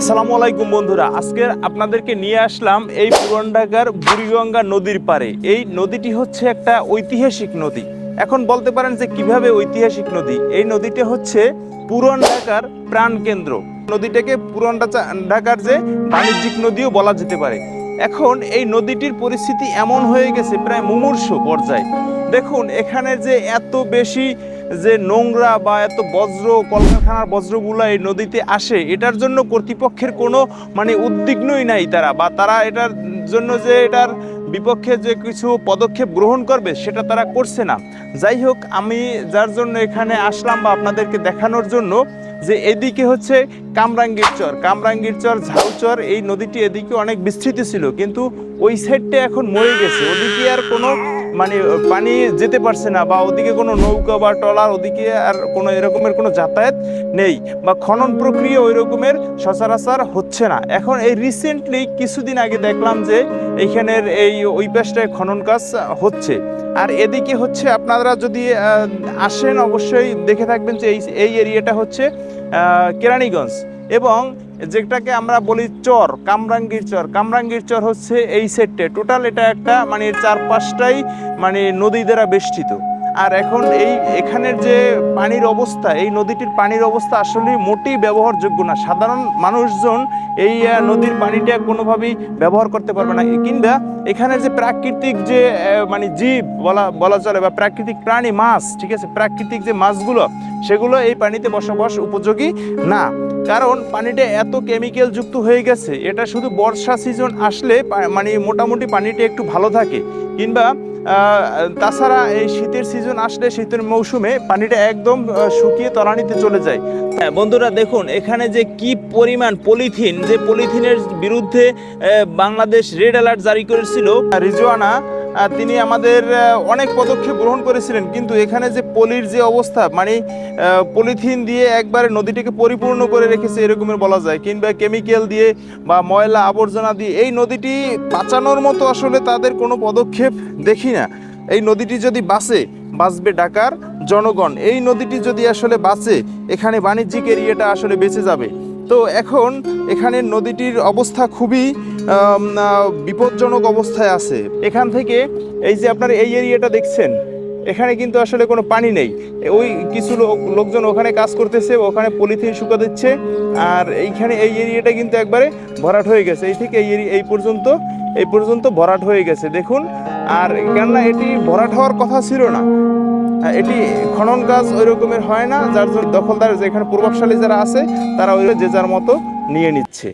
আসসালামু আলাইকুম বন্ধুরা, আজকে আপনাদেরকে নিয়ে আসলাম এই পুরান ঢাকার বুড়িগঙ্গা নদীর পারে এই নদীটি হচ্ছে একটা ঐতিহাসিক নদী। এখন বলতে পারেন যে কীভাবে ঐতিহাসিক নদী? এই নদীটা হচ্ছে পুরান ঢাকার প্রাণকেন্দ্র। নদীটাকে পুরান ঢাকার যে বাণিজ্যিক নদীও বলা যেতে পারে। এখন এই নদীটির পরিস্থিতি এমন হয়ে গেছে, প্রায় মুমূর্ষ পর্যায়ে। দেখুন, এখানে যে এত বেশি যে নোংরা বা এত বজ্র কলকারখানার বজ্রগুলো এই নদীতে আসে, এটার জন্য কর্তৃপক্ষের কোনো মানে উদ্বিগ্নই নাই তারা, বা তারা এটার জন্য যে এটার বিপক্ষে যে কিছু পদক্ষেপ গ্রহণ করবে, সেটা তারা করছে না। যাই হোক, আমি যার জন্য এখানে আসলাম বা আপনাদেরকে দেখানোর জন্য যে এদিকে হচ্ছে কামরাঙ্গীর চর কামরাঙ্গীর চর ঝাউচর, এই নদীটি এদিকে অনেক বিস্তৃত ছিল, কিন্তু ওই সাইডটা এখন মরে গেছে। ওদিকে আর কোনো মানে পানি যেতে পারছে না বা ওদিকে কোনো নৌকা বা ট্রলার, ওদিকে আর কোনো এরকমের কোনো যাতায়াত নেই বা খনন প্রক্রিয়া ওই রকমের সচরাচর হচ্ছে না। এখন এই রিসেন্টলি কিছুদিন আগে দেখলাম যে এইখানের এই ওই পাশটায় খনন কাজ হচ্ছে। আর এদিকে হচ্ছে আপনারা যদি আসেন অবশ্যই দেখে থাকবেন যে এই এরিয়াটা হচ্ছে কেরানীগঞ্জ। এবং যেটাকে আমরা বলি চর, কামরাঙ্গীর চর। কামরাঙ্গীর চর হচ্ছে এই সেটটা টোটাল এটা একটা মানে চারপাশটাই মানে নদী দ্বারা বেষ্টিত। আর এখন এই এখানের যে পানির অবস্থা, এই নদীটির পানির অবস্থা আসলে মোটেই ব্যবহারযোগ্য না। সাধারণ মানুষজন এই নদীর পানিটা কোনোভাবেই ব্যবহার করতে পারবে না। কিংবা এখানের যে প্রাকৃতিক যে মানে জীব বলা বলা চলে, বা প্রাকৃতিক প্রাণী মাছ, ঠিক আছে? প্রাকৃতিক যে মাছগুলো, সেগুলো এই পানিতে বসবাস উপযোগী না। কারণ পানিটা এত কেমিক্যাল যুক্ত হয়ে গেছে, এটা শুধু বর্ষা সিজন আসলে মানে মোটামুটি পানিটা একটু ভালো থাকে। কিংবা তাছাড়া এই শীতের সিজন আসলে শীতের মৌসুমে পানিটা একদম শুকিয়ে তলানিতে চলে যায়। হ্যাঁ বন্ধুরা দেখুন, এখানে যে কি পরিমাণ পলিথিন যে পলিথিনের বিরুদ্ধে বাংলাদেশ রেড অ্যালার্ট জারি করেছিল, রিজওয়ানা তিনি আমাদের অনেক পদক্ষেপ গ্রহণ করেছিলেন। কিন্তু এখানে যে পলির যে অবস্থা মানে পলিথিন দিয়ে একবারে নদীটিকে পরিপূর্ণ করে রেখেছে, এরকমের বলা যায়। কিংবা কেমিক্যাল দিয়ে বা ময়লা আবর্জনা দিয়ে, এই নদীটি বাঁচানোর মতো আসলে তাদের কোনো পদক্ষেপ দেখি না। এই নদীটি যদি বাঁচে, বাঁচবে ঢাকার জনগণ। এই নদীটি যদি আসলে বাঁচে, এখানে বাণিজ্যিক এরিয়াটা আসলে বেঁচে যাবে। তো এখন এখানে নদীটির অবস্থা খুবই বিপজ্জনক অবস্থায় আছে। এখান থেকে এই যে আপনার এই এরিয়াটা দেখছেন, এখানে কিন্তু আসলে কোনো পানি নেই। ওই কিছু লোক, লোকজন ওখানে কাজ করতেছে, ওখানে পলিথিন শুকা দিচ্ছে, আর এইখানে এই এরিয়াটা কিন্তু একবারে ভরাট হয়ে গেছে। এই থেকে এই এই পর্যন্ত এই পর্যন্ত ভরাট হয়ে গেছে। দেখুন, আর কেননা এটি ভরাট হওয়ার কথা ছিল না। এটি খনন কাজ ওই রকমের হয় না, যার জন্য দখলদার যেখানে প্রভাবশালী যারা আছে, তারা ওই যে যার মতো নিয়ে নিচ্ছে।